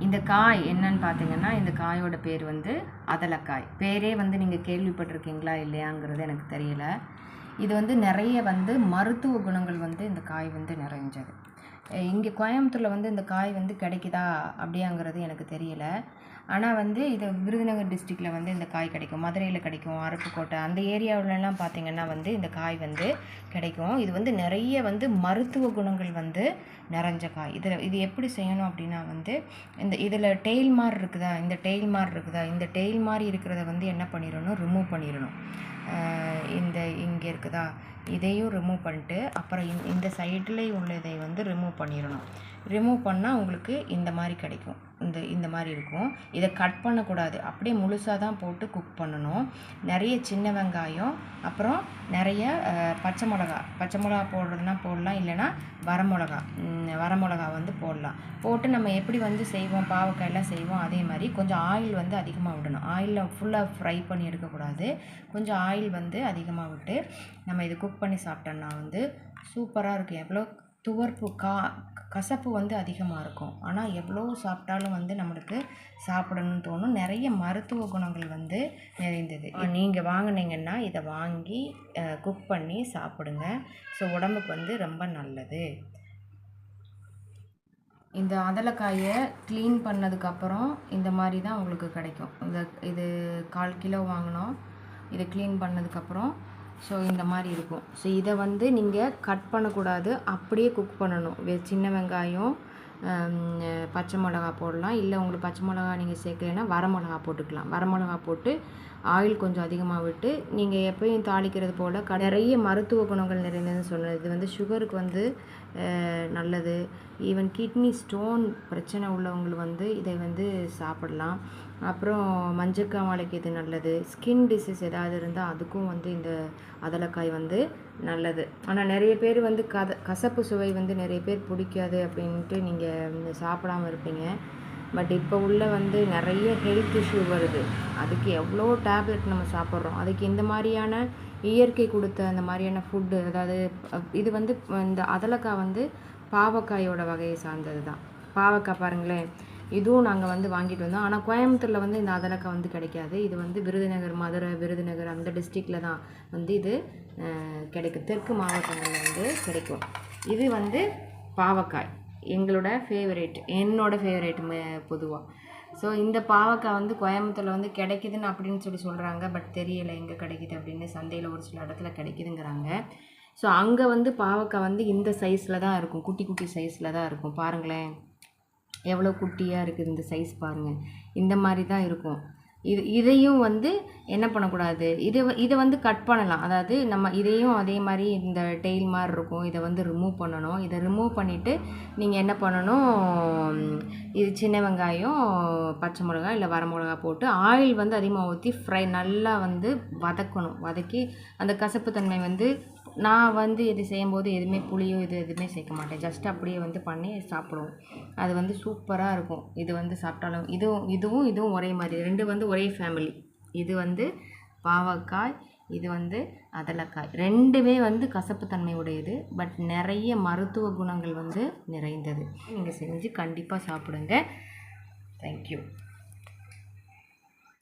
இந்த காய் என்னன்னு பார்த்தீங்கன்னா இந்த காயோட பேர் வந்து அதலக்காய். பேரே வந்து நீங்கள் கேள்விப்பட்டிருக்கீங்களா இல்லையாங்கிறது எனக்கு தெரியல. இது வந்து நிறைய வந்து மருத்துவ குணங்கள் வந்து இந்த காய் வந்து நிறைஞ்சது. இங்கே கோயம்புத்தூரில் வந்து இந்த காய் வந்து கிடைக்குதா அப்படியாங்கிறது எனக்கு தெரியல. ஆனால் வந்து இது விருதுநகர் டிஸ்ட்ரிக்டில் வந்து இந்த காய் கிடைக்கும். மதுரையில் கிடைக்கும் அருப்புக்கோட்டை அந்த ஏரியாவிலலாம் பார்த்திங்கன்னா வந்து இந்த காய் வந்து கிடைக்கும். இது வந்து நிறைய வந்து மருத்துவ குணங்கள் வந்து நிறைஞ்ச காய். இதில் இது எப்படி செய்யணும் அப்படின்னா வந்து இந்த இதில் டெய்ல் மாதிரி இருக்குதா இந்த டெய்ல் மாதிரி இருக்குதா இந்த டெய்ல் மாதிரி இருக்கிறத வந்து என்ன பண்ணிடணும்? ரிமூவ் பண்ணிடணும். இந்த இங்கே இருக்குதா? இதையும் ரிமூவ் பண்ணிட்டு அப்புறம் இந்த இந்த சைடில் உள்ளதை வந்து ரிமூவ் பண்ணிடணும். ரிமூவ் பண்ணால் உங்களுக்கு இந்த மாதிரி கிடைக்கும். இந்த இந்த மாதிரி இருக்கும். இதை கட் பண்ணக்கூடாது. அப்படியே முழுசாக தான் போட்டு குக் பண்ணணும். நிறைய சின்ன வெங்காயம் அப்புறம் நிறைய பச்சை மிளகா. பச்சை மிளகா போடுறதுனா போடலாம். இல்லைன்னா வரமிளகா வரமிளகா வந்து போடலாம். போட்டு நம்ம எப்படி வந்து செய்வோம்? பாவக்காயெல்லாம் செய்வோம் அதே மாதிரி. கொஞ்சம் ஆயில் வந்து அதிகமாக விடணும். ஆயிலில் ஃபுல்லாக ஃப்ரை பண்ணி எடுக்கக்கூடாது. கொஞ்சம் ஆயில் வந்து அதிகமாக விட்டு நம்ம இது குக் பண்ணி சாப்பிட்டோம்னா வந்து சூப்பராக இருக்கும். எவ்வளோ துவர்ப்பு கா கசப்பு வந்து அதிகமாக இருக்கும். ஆனால் எவ்வளோ சாப்பிட்டாலும் வந்து நம்மளுக்கு சாப்பிடணும்னு தோணும். நிறைய மருத்துவ குணங்கள் வந்து நிறைந்தது. நீங்கள் வாங்குனீங்கன்னா இதை வாங்கி குக் பண்ணி சாப்பிடுங்க. ஸோ உடம்புக்கு வந்து ரொம்ப நல்லது. இந்த அதலக்காயை க்ளீன் பண்ணதுக்கப்புறம் இந்த மாதிரி தான் உங்களுக்கு கிடைக்கும். இந்த இது கால் கிலோ வாங்கினோம். இதை க்ளீன் பண்ணதுக்கப்புறம் ஸோ இந்த மாதிரி இருக்கும். ஸோ இதை வந்து நீங்கள் கட் பண்ணக்கூடாது. அப்படியே குக் பண்ணணும். வெ சின்ன வெங்காயம் பச்சை மிளகா போடலாம். இல்லை உங்களுக்கு பச்சை மிளகா நீங்கள் சேர்க்கலைன்னா வரமிளகா போட்டுக்கலாம். வரமிளகா போட்டு ஆயில் கொஞ்சம் அதிகமாக விட்டு நீங்கள் எப்பயும் தாளிக்கிறது போல் க நிறைய மருத்துவ குணங்கள் நிறைந்ததுன்னு சொன்னது இது வந்து சுகருக்கு வந்து நல்லது. ஈவன் கிட்னி ஸ்டோன் பிரச்சனை உள்ளவங்களும் வந்து இதை வந்து சாப்பிடலாம். அப்புறம் மஞ்சக்காமலைக்கு இது நல்லது. ஸ்கின் டிசீஸ் ஏதாவது இருந்தால் அதுக்கும் வந்து இந்த அதலக்காய் வந்து நல்லது. ஆனால் நிறைய பேர் வந்து கத கசப்பு சுவை வந்து நிறைய பேர் பிடிக்காது அப்படின்ட்டு நீங்கள் சாப்பிடாம இருப்பீங்க. பட் இப்போ உள்ள வந்து நிறைய ஹெல்த் இஷ்யூ வருது. அதுக்கு எவ்வளோ டேப்லெட் நம்ம சாப்பிட்றோம். அதுக்கு இந்த மாதிரியான இயற்கை கொடுத்த அந்த மாதிரியான ஃபுட்டு அதாவது இது வந்து இந்த அதலக்காய் வந்து பாவக்காயோட வகையை சார்ந்தது தான் பாவக்காய் பாருங்களேன். இதுவும் நாங்கள் வந்து வாங்கிட்டு வந்தோம். ஆனால் கோயம்புத்தூரில் வந்து இந்த அதலக்காய் வந்து கிடைக்காது. இது வந்து விருதுநகர் மதுரை விருதுநகர் அந்த டிஸ்ட்ரிக்டில் தான் வந்து இது கிடைக்கும் தெற்கு மாவட்டங்களில் வந்து கிடைக்கும். இது வந்து பாவக்காய். எங்களோட ஃபேவரேட் என்னோடய ஃபேவரேட் பொதுவாக ஸோ இந்த பாவக்காய் வந்து கோயம்புத்தூரில் வந்து கிடைக்குதுன்னு அப்படின்னு சொல்லி சொல்கிறாங்க பட் தெரியலை எங்கே கிடைக்குது அப்படின்னு. சந்தையில் ஒரு சில இடத்துல கிடைக்குதுங்கிறாங்க. ஸோ அங்கே வந்து பாவக்காய் வந்து இந்த சைஸில் தான் இருக்கும். குட்டி குட்டி சைஸில் தான் இருக்கும். பாருங்களேன். எவ்வளோ குட்டியாக இருக்குது இந்த சைஸ் பாருங்கள் இந்த மாதிரி தான் இருக்கும். இது இதையும் வந்து என்ன பண்ணக்கூடாது? இது இதை வந்து கட் பண்ணலாம். அதாவது நம்ம இதையும் அதே மாதிரி இந்த டெய்ல் மாதிரி இருக்கும். இதை வந்து ரிமூவ் பண்ணணும். இதை ரிமூவ் பண்ணிவிட்டு நீங்கள் என்ன பண்ணணும்? இது சின்ன வெங்காயம் பச்சை மிளகா இல்லை வரமிளகா போட்டு ஆயில் வந்து அதிகமாக ஊற்றி ஃப்ரை நல்லா வந்து வதக்கணும். வதக்கி அந்த கசப்பு தன்மை வந்து நான் வந்து இது செய்யும்போது எதுவுமே புளியோ இது எதுவுமே சேர்க்க மாட்டேன். ஜஸ்ட் அப்படியே வந்து பண்ணி சாப்பிடுவோம். அது வந்து சூப்பராக இருக்கும். இது வந்து சாப்பிட்டாலும் இதுவும் இதுவும் இதுவும் ஒரே மாதிரி. ரெண்டு வந்து ஒரே ஃபேமிலி இது வந்து பாவக்காய் இது வந்து அதலக்காய். ரெண்டுமே வந்து கசப்புத்தன்மை உடையது பட் நிறைய மருத்துவ குணங்கள் வந்து நிறைந்தது. நீங்கள் செஞ்சு கண்டிப்பாக சாப்பிடுங்க. தேங்க்யூ